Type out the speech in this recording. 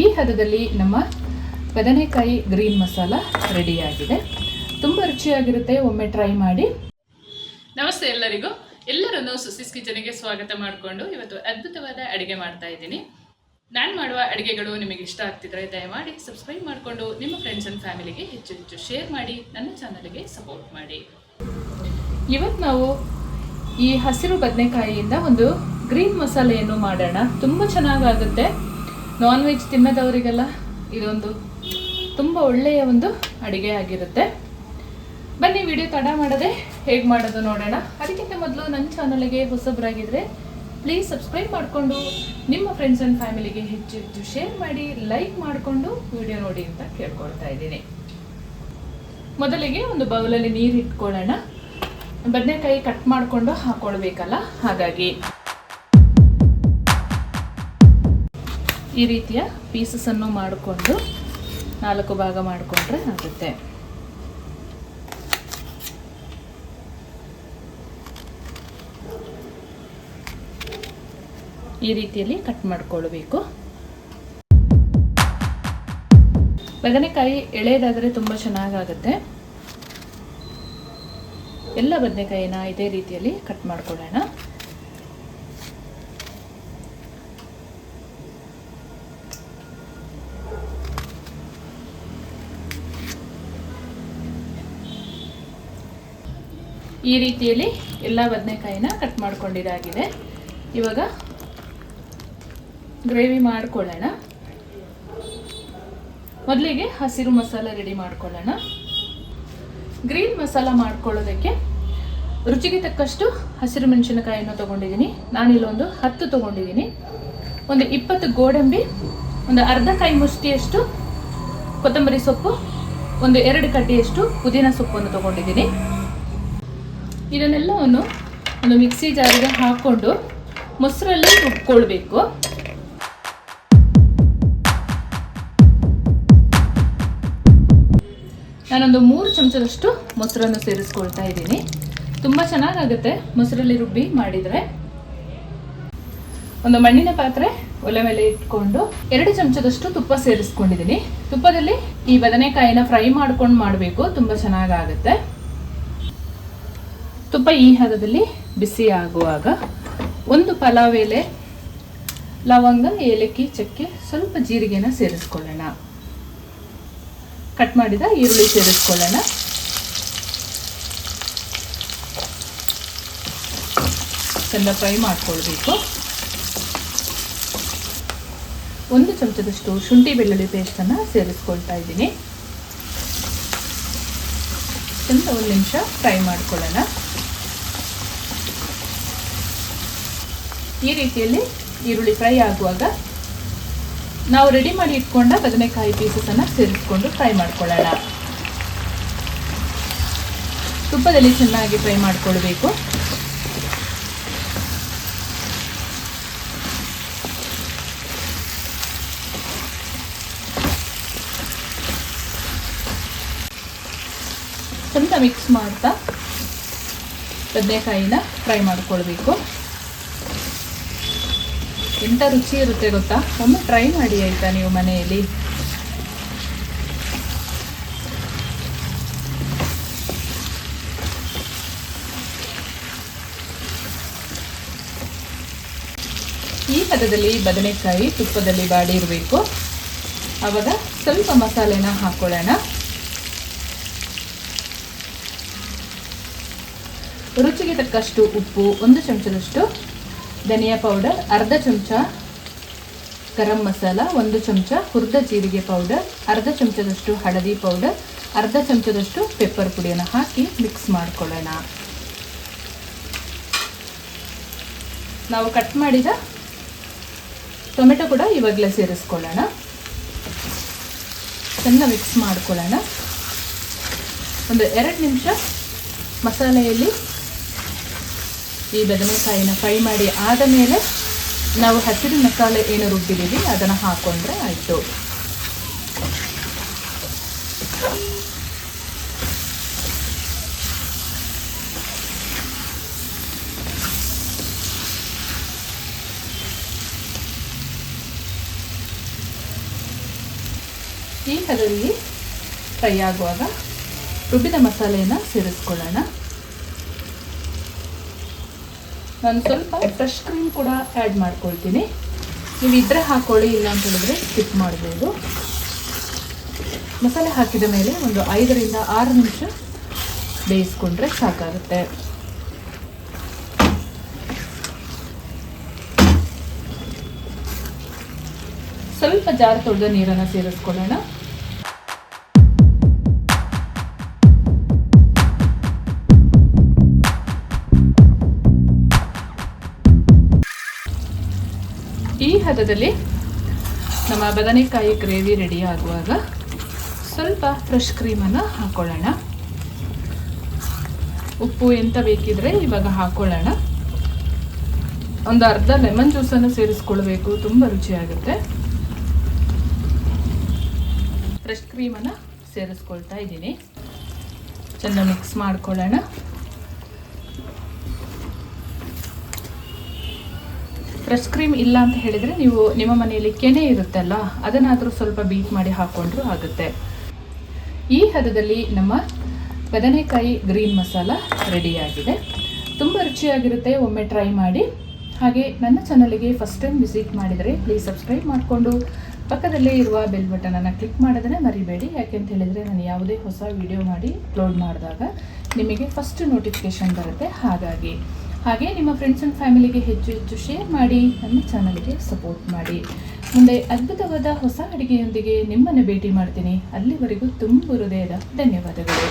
ಈ ಹದದಲ್ಲಿ ನಮ್ಮ ಬದನೆಕಾಯಿ ಗ್ರೀನ್ ಮಸಾಲ ರೆಡಿಯಾಗಿದೆ. ತುಂಬ ರುಚಿಯಾಗಿರುತ್ತೆ, ಒಮ್ಮೆ ಟ್ರೈ ಮಾಡಿ. ನಮಸ್ತೆ ಎಲ್ಲರಿಗೂ. ಎಲ್ಲರನ್ನು ಸುಸಿಸ್ ಕಿಚನಿಗೆ ಸ್ವಾಗತ ಮಾಡಿಕೊಂಡು ಇವತ್ತು ಅದ್ಭುತವಾದ ಅಡುಗೆ ಮಾಡ್ತಾ ಇದ್ದೀನಿ. ನಾನು ಮಾಡುವ ಅಡುಗೆಗಳು ನಿಮಗೆ ಇಷ್ಟ ಆಗ್ತಿದ್ರೆ ದಯಮಾಡಿ ಸಬ್ಸ್ಕ್ರೈಬ್ ಮಾಡಿಕೊಂಡು ನಿಮ್ಮ ಫ್ರೆಂಡ್ಸ್ ಆ್ಯಂಡ್ ಫ್ಯಾಮಿಲಿಗೆ ಹೆಚ್ಚು ಹೆಚ್ಚು ಶೇರ್ ಮಾಡಿ, ನನ್ನ ಚಾನಲ್ಗೆ ಸಪೋರ್ಟ್ ಮಾಡಿ. ಇವತ್ತು ನಾವು ಈ ಹಸಿರು ಬದನೆಕಾಯಿಯಿಂದ ಒಂದು ಗ್ರೀನ್ ಮಸಾಲೆಯನ್ನು ಮಾಡೋಣ. ತುಂಬ ಚೆನ್ನಾಗಾಗುತ್ತೆ. ನಾನ್ ವೆಜ್ ತಿನ್ನದವರಿಗೆಲ್ಲ ಇದೊಂದು ತುಂಬ ಒಳ್ಳೆಯ ಒಂದು ಅಡುಗೆ ಆಗಿರುತ್ತೆ. ಬನ್ನಿ ವಿಡಿಯೋ ತಡ ಮಾಡದೆ ಹೇಗೆ ಮಾಡೋದು ನೋಡೋಣ. ಅದಕ್ಕಿಂತ ಮೊದಲು ನನ್ನ ಚಾನಲ್ಗೆ ಹೊಸಬರಾಗಿದ್ದರೆ ಪ್ಲೀಸ್ ಸಬ್ಸ್ಕ್ರೈಬ್ ಮಾಡಿಕೊಂಡು, ನಿಮ್ಮ ಫ್ರೆಂಡ್ಸ್ ಆ್ಯಂಡ್ ಫ್ಯಾಮಿಲಿಗೆ ಹೆಚ್ಚು ಹೆಚ್ಚು ಶೇರ್ ಮಾಡಿ ಲೈಕ್ ಮಾಡಿಕೊಂಡು ವಿಡಿಯೋ ನೋಡಿ ಅಂತ ಕೇಳ್ಕೊಳ್ತಾ ಇದ್ದೀನಿ. ಮೊದಲಿಗೆ ಒಂದು ಬೌಲಲ್ಲಿ ನೀರು ಇಟ್ಕೊಳ್ಳೋಣ. ಬದನೆಕಾಯಿ ಕಟ್ ಮಾಡಿಕೊಂಡು ಹಾಕೊಳ್ಬೇಕಲ್ಲ? ಹಾಗಾಗಿ. ಈ ರೀತಿಯ ಪೀಸಸನ್ನು ಮಾಡಿಕೊಂಡು ನಾಲ್ಕು ಭಾಗ ಮಾಡಿಕೊಂಡ್ರೆ ಆಗುತ್ತೆ. ಈ ರೀತಿಯಲ್ಲಿ ಕಟ್ ಮಾಡ್ಕೊಳ್ಬೇಕು. ಬದನೆಕಾಯಿ ಎಳೆಯದಾದರೆ ತುಂಬ ಚೆನ್ನಾಗಾಗುತ್ತೆ. ಎಲ್ಲ ಬದನೆಕಾಯಿನ ಇದೇ ರೀತಿಯಲ್ಲಿ ಕಟ್ ಮಾಡ್ಕೊಳ್ಳೋಣ. ಈ ರೀತಿಯಲ್ಲಿ ಎಲ್ಲ ಬದನೆಕಾಯಿನ ಕಟ್ ಮಾಡ್ಕೊಂಡಿದ್ದಾಗಿದೆ ಇವಾಗ ಗ್ರೇವಿ ಮಾಡ್ಕೊಳ್ಳೋಣ. ಮೊದಲಿಗೆ ಹಸಿರು ಮಸಾಲ ರೆಡಿ ಮಾಡ್ಕೊಳ್ಳೋಣ. ಗ್ರೀನ್ ಮಸಾಲ ಮಾಡ್ಕೊಳ್ಳೋದಕ್ಕೆ ರುಚಿಗೆ ತಕ್ಕಷ್ಟು ಹಸಿರು ಮೆಣಸಿನಕಾಯಿಯನ್ನು ತೊಗೊಂಡಿದ್ದೀನಿ. ನಾನಿಲ್ಲೊಂದು ಹತ್ತು ತೊಗೊಂಡಿದ್ದೀನಿ. ಒಂದು ಇಪ್ಪತ್ತು ಗೋಡಂಬಿ, ಒಂದು ಅರ್ಧ ಕೈ ಮುಷ್ಟಿಯಷ್ಟು ಕೊತ್ತಂಬರಿ ಸೊಪ್ಪು, ಒಂದು ಎರಡು ಕಡ್ಡಿಯಷ್ಟು ಪುದೀನ ಸೊಪ್ಪನ್ನು ತೊಗೊಂಡಿದ್ದೀನಿ. ಇದನ್ನೆಲ್ಲವನ್ನು ಒಂದು ಮಿಕ್ಸಿ ಜಾರಿಗೆ ಹಾಕ್ಕೊಂಡು ಮೊಸರಲ್ಲಿ ರುಬ್ಕೊಳ್ಬೇಕು. ನಾನೊಂದು ಮೂರು ಚಮಚದಷ್ಟು ಮೊಸರನ್ನು ಸೇರಿಸ್ಕೊಳ್ತಾ ಇದ್ದೀನಿ. ತುಂಬ ಚೆನ್ನಾಗಾಗುತ್ತೆ ಮೊಸರಲ್ಲಿ ರುಬ್ಬಿ ಮಾಡಿದರೆ. ಒಂದು ಮಣ್ಣಿನ ಪಾತ್ರೆ ಒಲೆ ಮೇಲೆ ಇಟ್ಕೊಂಡು ಎರಡು ಚಮಚದಷ್ಟು ತುಪ್ಪ ಸೇರಿಸ್ಕೊಂಡಿದ್ದೀನಿ. ತುಪ್ಪದಲ್ಲಿ ಈ ಬದನೆಕಾಯಿನ ಫ್ರೈ ಮಾಡ್ಕೊಂಡು ಮಾಡಬೇಕು, ತುಂಬ ಚೆನ್ನಾಗಾಗುತ್ತೆ. ತುಪ್ಪ ಈ ಹದದಲ್ಲಿ ಬಿಸಿ ಆಗುವಾಗ ಒಂದು ಪಲಾವ್ ಎಲೆ ಲವಂಗ, ಏಲಕ್ಕಿ, ಚಕ್ಕೆ, ಸ್ವಲ್ಪ ಜೀರಿಗೆನ ಸೇರಿಸ್ಕೊಳ್ಳೋಣ. ಕಟ್ ಮಾಡಿದ ಈರುಳ್ಳಿ ಸೇರಿಸ್ಕೊಳ್ಳೋಣ. ಚೆಂದ ಫ್ರೈ ಮಾಡ್ಕೊಳ್ಬೇಕು. ಒಂದು ಚಮಚದಷ್ಟು ಶುಂಠಿ ಬೆಳ್ಳುಳ್ಳಿ ಪೇಸ್ಟನ್ನು ಸೇರಿಸ್ಕೊಳ್ತಾ ಇದ್ದೀನಿ. ಚೆಂದ ಒಂದು ನಿಮಿಷ ಫ್ರೈ ಮಾಡ್ಕೊಳ್ಳೋಣ. ಈ ರೀತಿಯಲ್ಲಿ ಈರುಳ್ಳಿ ಫ್ರೈ ಆಗುವಾಗ ನಾವು ರೆಡಿ ಮಾಡಿ ಇಟ್ಕೊಂಡ ಬದನೆಕಾಯಿ ಪೀಸಸನ್ನು ಸೇರಿಸ್ಕೊಂಡು ಫ್ರೈ ಮಾಡ್ಕೊಳ್ಳೋಣ. ತುಪ್ಪದಲ್ಲಿ ಚೆನ್ನಾಗಿ ಫ್ರೈ ಮಾಡಿಕೊಳ್ಬೇಕು. ಚಂದ ಮಿಕ್ಸ್ ಮಾಡ್ತಾ ಬದನೆಕಾಯಿನ ಫ್ರೈ ಮಾಡ್ಕೊಳ್ಬೇಕು. ಎಂಥ ರುಚಿ ಇರುತ್ತೆ ಗೊತ್ತಾ? ಒಮ್ಮೆ ಟ್ರೈ ಮಾಡಿ ಆಯಿತಾ ನೀವು ಮನೆಯಲ್ಲಿ? ಈ ಹದದಲ್ಲಿ ಬದನೆಕಾಯಿ ತುಪ್ಪದಲ್ಲಿ ಬಾಡಿ ಇರಬೇಕು ಆವಾಗ ಸ್ವಲ್ಪ ಮಸಾಲೆನ ಹಾಕೊಳ್ಳೋಣ. ರುಚಿಗೆ ತಕ್ಕಷ್ಟು ಉಪ್ಪು, ಒಂದು ಚಮಚದಷ್ಟು ಧನಿಯಾ ಪೌಡರ್ ಅರ್ಧ ಚಮಚ ಗರಂ ಮಸಾಲ, ಒಂದು ಚಮಚ ಹುರಿದ ಜೀರಿಗೆ ಪೌಡರ್ ಅರ್ಧ ಚಮಚದಷ್ಟು ಹಳದಿ ಪೌಡರ್ ಅರ್ಧ ಚಮಚದಷ್ಟು ಪೆಪ್ಪರ್ ಪುಡಿಯನ್ನು ಹಾಕಿ ಮಿಕ್ಸ್ ಮಾಡ್ಕೊಳ್ಳೋಣ. ನಾವು ಕಟ್ ಮಾಡಿದ ಟೊಮೆಟೊ ಕೂಡ ಇವಾಗಲೇ ಸೇರಿಸ್ಕೊಳ್ಳೋಣ. ಚೆನ್ನಾಗಿ ಮಿಕ್ಸ್ ಮಾಡ್ಕೊಳ್ಳೋಣ. ಒಂದು ಎರಡು ನಿಮಿಷ ಮಸಾಲೆಯಲ್ಲಿ ಈ ಬದನೆಕಾಯಿನ ಫ್ರೈ ಮಾಡಿ ಆದ ಮೇಲೆ ನಾವು ಹಸಿರು ಮಸಾಲೆ ಏನು ರುಬ್ಬಿದ್ದೀವಿ, ಅದನ್ನು ಹಾಕೊಂಡ್ರೆ ಆಯಿತು. ಈ ಕದಲ್ಲಿ ಫ್ರೈ ಆಗುವಾಗ ರುಬ್ಬಿದ ಮಸಾಲೆಯನ್ನು ಸೇರಿಸ್ಕೊಳ್ಳೋಣ. ನಾನು ಸ್ವಲ್ಪ ಫ್ರೆಶ್ ಕ್ರೀಮ್ ಕೂಡ ಆ್ಯಡ್ ಮಾಡ್ಕೊಳ್ತೀನಿ. ನೀವು ಇದ್ರೆ ಹಾಕ್ಕೊಳ್ಳಿ ಇಲ್ಲ ಅಂತ ಹೇಳಿದ್ರೆ ಸ್ಕಿಪ್ ಮಾಡ್ಬೋದು. ಮಸಾಲೆ ಹಾಕಿದ ಮೇಲೆ ಒಂದು ಐದರಿಂದ ಆರು ನಿಮಿಷ ಬೇಯಿಸ್ಕೊಂಡ್ರೆ ಸಾಕಾಗುತ್ತೆ. ಸ್ವಲ್ಪ ಜಾರು ತೊಳೆದ ನೀರನ್ನು ಸೇರಿಸ್ಕೊಳ್ಳೋಣ. ಹದದಲ್ಲಿ ನಮ್ಮ ಬದನೆಕಾಯಿ ಗ್ರೇವಿ ರೆಡಿ ಆಗುವಾಗ ಸ್ವಲ್ಪ ಫ್ರೆಶ್ ಕ್ರೀಮನ್ನು ಹಾಕೊಳ್ಳೋಣ. ಉಪ್ಪು ಎಂತ ಬೇಕಿದ್ರೆ ಇವಾಗ ಹಾಕೊಳ್ಳೋಣ. ಒಂದು ಅರ್ಧ ಲೆಮನ್ ಜ್ಯೂಸನ್ನು ಸೇರಿಸ್ಕೊಳ್ಬೇಕು, ತುಂಬ ರುಚಿಯಾಗುತ್ತೆ. ಫ್ರೆಶ್ ಕ್ರೀಮನ್ನು ಸೇರಿಸ್ಕೊಳ್ತಾ ಇದ್ದೀನಿ. ಚೆನ್ನಾಗಿ ಮಿಕ್ಸ್ ಮಾಡ್ಕೊಳ್ಳೋಣ. ಫ್ರೆಶ್ ಕ್ರೀಮ್ ಇಲ್ಲ ಅಂತ ಹೇಳಿದರೆ ನೀವು ನಿಮ್ಮ ಮನೆಯಲ್ಲಿ ಕೆನೆ ಇರುತ್ತಲ್ಲ, ಅದನ್ನಾದರೂ ಸ್ವಲ್ಪ ಬೀಟ್ ಮಾಡಿ ಹಾಕ್ಕೊಂಡ್ರೂ ಆಗುತ್ತೆ. ಈ ಹದದಲ್ಲಿ ನಮ್ಮ ಬದನೆಕಾಯಿ ಗ್ರೀನ್ ಮಸಾಲ ರೆಡಿಯಾಗಿದೆ. ತುಂಬ ರುಚಿಯಾಗಿರುತ್ತೆ, ಒಮ್ಮೆ ಟ್ರೈ ಮಾಡಿ. ಹಾಗೆ ನನ್ನ ಚಾನಲಿಗೆ ಫಸ್ಟ್ ಟೈಮ್ ವಿಸಿಟ್ ಮಾಡಿದರೆ ಪ್ಲೀಸ್ ಸಬ್ಸ್ಕ್ರೈಬ್ ಮಾಡಿಕೊಂಡು, ಪಕ್ಕದಲ್ಲೇ ಇರುವ ಬೆಲ್ ಬಟನನ್ನು ಕ್ಲಿಕ್ ಮಾಡೋದನ್ನೇ ಮರಿಬೇಡಿ. ಯಾಕೆಂತ ಹೇಳಿದರೆ ನಾನು ಯಾವುದೇ ಹೊಸ ವಿಡಿಯೋ ಮಾಡಿ ಅಪ್ಲೋಡ್ ಮಾಡಿದಾಗ ನಿಮಗೆ ಫಸ್ಟ್ ನೋಟಿಫಿಕೇಷನ್ ಬರುತ್ತೆ. ಹಾಗಾಗಿ ಹಾಗೆ ನಿಮ್ಮ ಫ್ರೆಂಡ್ಸ್ ಆ್ಯಂಡ್ ಫ್ಯಾಮಿಲಿಗೆ ಹೆಚ್ಚು ಹೆಚ್ಚು ಶೇರ್ ಮಾಡಿ, ನಮ್ಮ ಚಾನಲ್ಗೆ ಸಪೋರ್ಟ್ ಮಾಡಿ. ಮುಂದೆ ಅದ್ಭುತವಾದ ಹೊಸ ಅಡುಗೆಯೊಂದಿಗೆ ನಿಮ್ಮನ್ನು ಭೇಟಿ ಮಾಡ್ತೀನಿ. ಅಲ್ಲಿವರೆಗೂ ತುಂಬ ಹೃದಯದ ಧನ್ಯವಾದಗಳು.